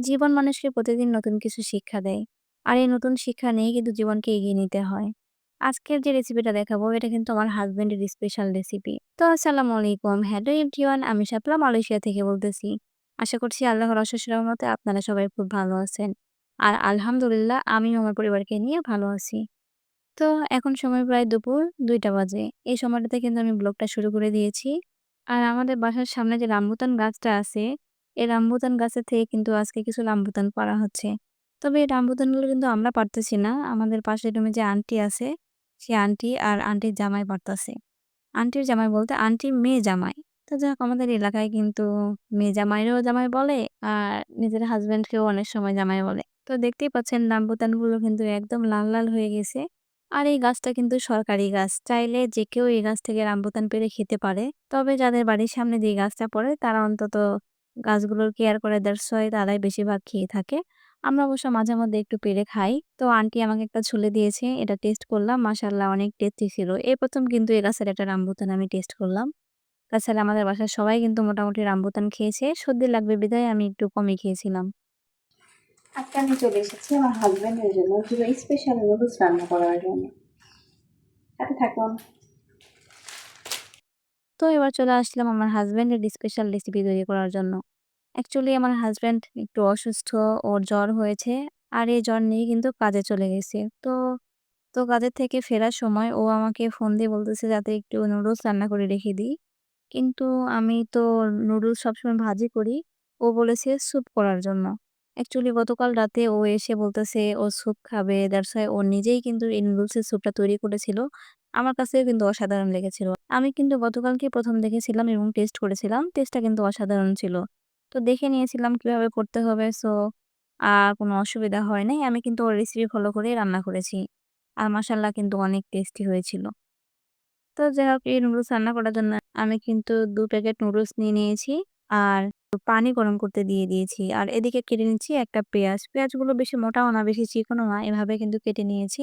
জীবন মানুষকে প্রতিদিন নতুন কিছু শিক্ষা দেয়। আর এই নতুন শিক্ষা নিয়ে কিন্তু জীবনকে এগিয়ে নিতে হয়। আজকের যে রেসিপিটা দেখাবো এটা কিন্তু আমার হাসব্যান্ডের স্পেশাল রেসিপি। তো আসসালামু আলাইকুম। হ্যালো এভরিওয়ান আমি শাপলা মালয়েশিয়া থেকে বলতেছি। আশা করছি আল্লাহর অশেষ রহমতে আপনারা সবাই খুব ভালো আছেন। আর আলহামদুলিল্লাহ আমিও আমার পরিবারকে নিয়ে ভালো আছি। তো এখন সময় প্রায় দুপুর দুইটা বাজে। এই সময়টাতে কিন্তু আমি ব্লগটা শুরু করে দিয়েছি। আর আমাদের বাসার সামনে যে রামবুতান গাছটা আছে, এই রামবুতান গাছের থেকে কিন্তু আজকে কিছু রামবুতান পাড়া হচ্ছে। তবে এই রামবুতানগুলো কিন্তু আমরা পারতেছি না। আমাদের পাশের রুমে যে আন্টি আছে, সে আন্টি আর আন্টির জামাই পারতাছে। আন্টির জামাই বলতে আন্টির মেয়ে জামাই। তো যাক আমাদের এলাকায় কিন্তু মেয়ে জামাইরেও জামাই বলে আর নিজের হাসব্যান্ডকেও অনেক সময় জামাই বলে। তো দেখতেই পাচ্ছেন রামবুতানগুলো কিন্তু একদম লাল, লাল হয়ে গেছে। আর এই গাছটা কিন্তু সরকারি গাছ। চাইলে যে কেউ এই গাছ থেকে রামবুতান পেরে খেতে পারে। তবে যাদের বাড়ির সামনে দিয়ে গাছটা পড়ে তারা অন্তত গাছগুলোর কেয়ার করে দ্যাটস ওয়াই তারাই বেশিরভাগ খেয়ে থাকে। আমরা অবশ্য মাঝে মধ্যে একটু পেরে খাই। তো আন্টি আমাকে একটা ছুলে দিয়েছে। এটা টেস্ট করলাম। মাশাআল্লাহ অনেক টেস্টি ছিল। এই প্রথম কিন্তু এ গাছের একটা রামবুতান আমি টেস্ট করলাম। তাছাড়া আমাদের বাসার সবাই কিন্তু মোটামুটি রামবুতান খেয়েছে। সর্দি লাগবে বিধায় আমি একটু কমই খেয়েছিলাম। আজকে আমি চলে এসেছি আমার হাজব্যান্ডের জন্য স্পেশাল নুডলস রান্না করার জন্য সাথে থাকুন তো এবার চলে আসলাম আমার হাসব্যান্ডের স্পেশাল রেসিপি তৈরি করার জন্য। অ্যাকচুয়ালি আমার হাসব্যান্ড একটু অসুস্থ, ওর জ্বর হয়েছে। আর এই জ্বর নিয়ে কিন্তু কাজে চলে গেছে। তো, তো কাজের থেকে ফেরার সময় ও আমাকে ফোন দিয়ে বলতেছে যাতে একটু নুডলস রান্না করে রেখে দিই। কিন্তু আমি তো নুডলস সবসময় ভাজি করি। ও বলেছে স্যুপ করার জন্য। অ্যাকচুয়ালি গতকাল রাতে ও এসে বলতেছে, ও স্যুপ খাবে। দ্যাটস ও নিজেই কিন্তু এই নুডলসের স্যুপটা তৈরি করেছিল। আমার কাছেও কিন্তু অসাধারণ লেগেছিল। আমি কিন্তু গতকালকে ১ম দেখেছিলাম এবং টেস্ট করেছিলাম। টেস্টটা কিন্তু অসাধারণ ছিল। তো দেখে নিয়েছিলাম কীভাবে করতে হবে। সো আর কোনো অসুবিধা হয় নাই। আমি কিন্তু ওর রেসিপি ফলো করেই রান্না করেছি। আর মাশাআল্লাহ কিন্তু অনেক টেস্টি হয়েছিল। তো যাই হোক, এই নুডলস রান্না করার জন্য আমি কিন্তু ২ প্যাকেট নুডলস নিয়ে নিয়েছি। আর পানি গরম করতে দিয়ে দিয়েছি। আর এদিকে কেটে নিচ্ছি একটা পেঁয়াজ। পেঁয়াজগুলো বেশি মোটাও না, বেশি চিকনও না, এভাবে কিন্তু কেটে নিয়েছি।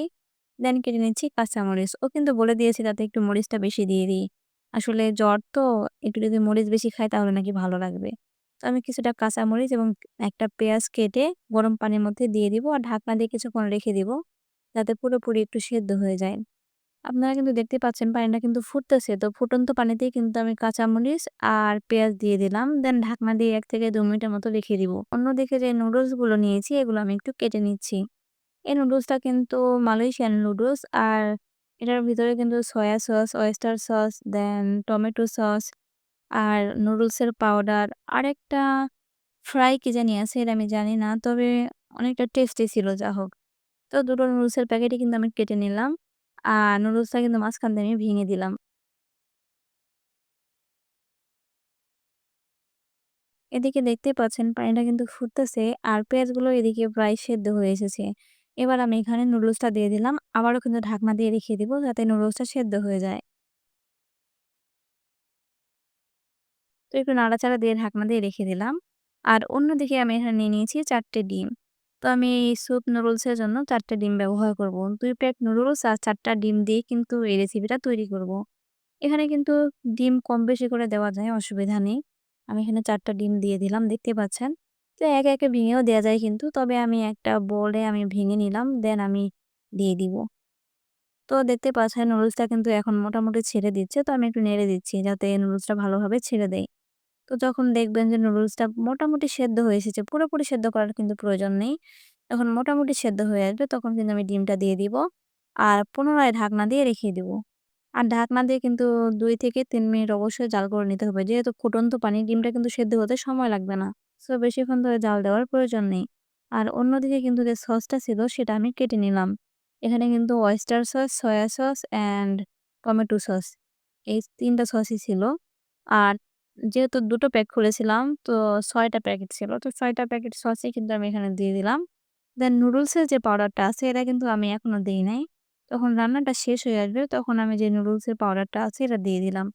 দেন কেটে নিচ্ছি কাঁচামরিচ। ও কিন্তু বলে দিয়েছে তাতে একটু মরিচটা বেশি দিয়ে দিই। আসলে জ্বর তো, একটু যদি মরিচ বেশি খাই তাহলে নাকি ভালো লাগবে। তো আমি কিছুটা কাঁচামরিচ এবং একটা পেঁয়াজ কেটে গরম পানির মধ্যে দিয়ে দিব আর ঢাকনা দিয়ে কিছুক্ষণ রেখে দিব। যাতে পুরোপুরি একটু সেদ্ধ হয়ে যায়। আপনারা কিন্তু দেখতে পাচ্ছেন পানিটা কিন্তু ফুটতেছে। তো ফুটন্ত পানিতেই কিন্তু আমি কাঁচামরিচ আর পেঁয়াজ দিয়ে দিলাম। দেন ঢাকনা দিয়ে এক থেকে দু মিনিটের মতো রেখে দিব। অন্যদিকে যে নুডলসগুলো নিয়েছি এগুলো আমি একটু কেটে নিচ্ছি। এই নুডলসটা কিন্তু মালয়েশিয়ান নুডলস আর এটার ভিতরে কিন্তু soya sauce, oyster sauce, then tomato sauce আর নুডলসের পাউডার আর একটা ফ্রাই কি জানি আছে এটা আমি জানি না। তবে অনেকটা টেস্টি ছিল যা হোক। তো দুটো নুডলসের প্যাকেটই কিন্তু আমি কেটে নিলাম। নুডলসটা কিন্তু মাঝখান দিয়ে আমি ভেঙে দিলাম। এদিকে দেখতেই পাচ্ছেন পানিটা কিন্তু ফুটতেছে আর পেঁয়াজগুলো এদিকে প্রায় সেদ্ধ হয়ে এসেছে। এবার আমি এখানে নুডলসটা দিয়ে দিলাম। আবারও কিন্তু ঢাকনা দিয়ে রেখে দিব যাতে নুডলসটা সেদ্ধ হয়ে যায়। তো একটু নাড়াচাড়া দিয়ে ঢাকনা দিয়ে রেখে দিলাম। আর অন্যদিকে আমি এখানে নিয়ে নিয়েছি চারটে ডিম। তো আমি এই স্যুপ নুডলসের জন্য ৪ টা ডিম ব্যবহার করব। দুই প্যাক নুডলস আর চারটা ডিম দিয়ে কিন্তু এই রেসিপিটা তৈরি করব। এখানে কিন্তু ডিম কম বেশি করে দেওয়া যায় অসুবিধা নেই। আমি এখানে ৪ টা ডিম দিয়ে দিলাম দেখতে পাচ্ছেন। তো একে, একে ভেঙেও দেওয়া যায় কিন্তু তবে আমি একটা বলে আমি ভেঙে নিলাম দেন আমি দিয়ে দিব। তো দেখতে পাচ্ছেন নুডলসটা কিন্তু এখন মোটামুটি ছেড়ে দিচ্ছে। তো আমি একটু নেড়ে দিচ্ছি যাতে নুডলসটা ভালোভাবে ছেড়ে দেয়। তো যখন দেখবেন যে নুডলসটা মোটামুটি সেদ্ধ হয়ে এসেছে, পুরোপুরি সেদ্ধ করার কিন্তু প্রয়োজন নেই। যখন মোটামুটি সেদ্ধ হয়ে আসবে তখন কিন্তু আমি ডিমটা দিয়ে দিব। আর পুনরায় ঢাকনা দিয়ে রেখে দিব। আর ঢাকনা দিয়ে কিন্তু দুই থেকে তিন মিনিট অবশ্যই জাল করে নিতে হবে। যেহেতু ফুটন্ত পানি ডিমটা কিন্তু সেদ্ধ হতে সময় লাগবে না। সো বেশিক্ষণ ধরে জাল দেওয়ার প্রয়োজন নেই। আর অন্যদিকে কিন্তু যে সসটা ছিল সেটা আমি কেটে নিলাম। এখানে কিন্তু oyster sauce, soya sauce and tomato sauce এই তিনটা সসই ছিল। আর যেহেতু দুটো প্যাক খুলেছিলাম, তো ছয়টা প্যাকেট ছিল। তো ছয়টা প্যাকেট সসই কিন্তু আমি এখানে দিয়ে দিলাম। দেন নুডলসের যে পাউডারটা আছে, এটা কিন্তু আমি এখনও দিই নাই। তখন রান্নাটা শেষ হয়ে আসবে, তখন আমি যে নুডলসের পাউডারটা আছে, এটা দিয়ে দিলাম।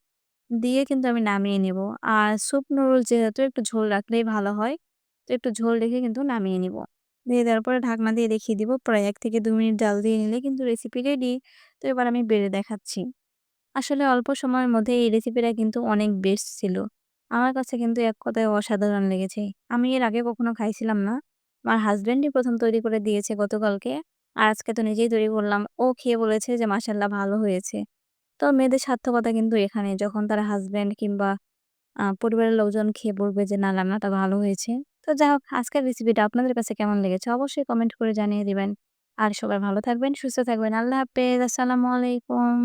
দিয়ে কিন্তু আমি নামিয়ে নিব। আর স্যুপ নুডলস যেহেতু একটু ঝোল রাখলেই ভালো হয়। তো একটু ঝোল রেখে কিন্তু নামিয়ে নিব। দিয়ে দেওয়ার পরে ঢাকনা দিয়ে রেখে দিব। প্রায় এক থেকে দু মিনিট জাল দিয়ে নিলে কিন্তু রেসিপি রেডি। তো এবার আমি বেড়ে দেখাচ্ছি। আসলে অল্প সময়ের মধ্যে এই রেসিপিটা কিন্তু অনেক বেস্ট ছিল। আমার কাছে কিন্তু এক কথায় অসাধারণ লেগেছে। আমি এর আগে কখনো খাইছিলাম না। আমার হাসব্যান্ডই ১ম তৈরি করে দিয়েছে গতকালকে। আর আজকে তো নিজেই তৈরি করলাম। ও খেয়ে বলেছে যে, "মাশাআল্লাহ ভালো হয়েছে।" তো মেয়েদের সার্থকতা কিন্তু এখানে যখন তার হাসব্যান্ড কিংবা পরিবারের লোকজন খেয়ে বলবে যে, "না রান্নাটা ভালো হয়েছে।" তো যাই হোক আজকের রেসিপিটা আপনাদের কাছে কেমন লেগেছে অবশ্যই কমেন্ট করে জানিয়ে দিবেন। আর সবাই ভালো থাকবেন, সুস্থ থাকবেন। আল্লাহ হাফেজ। আসসালামু আলাইকুম।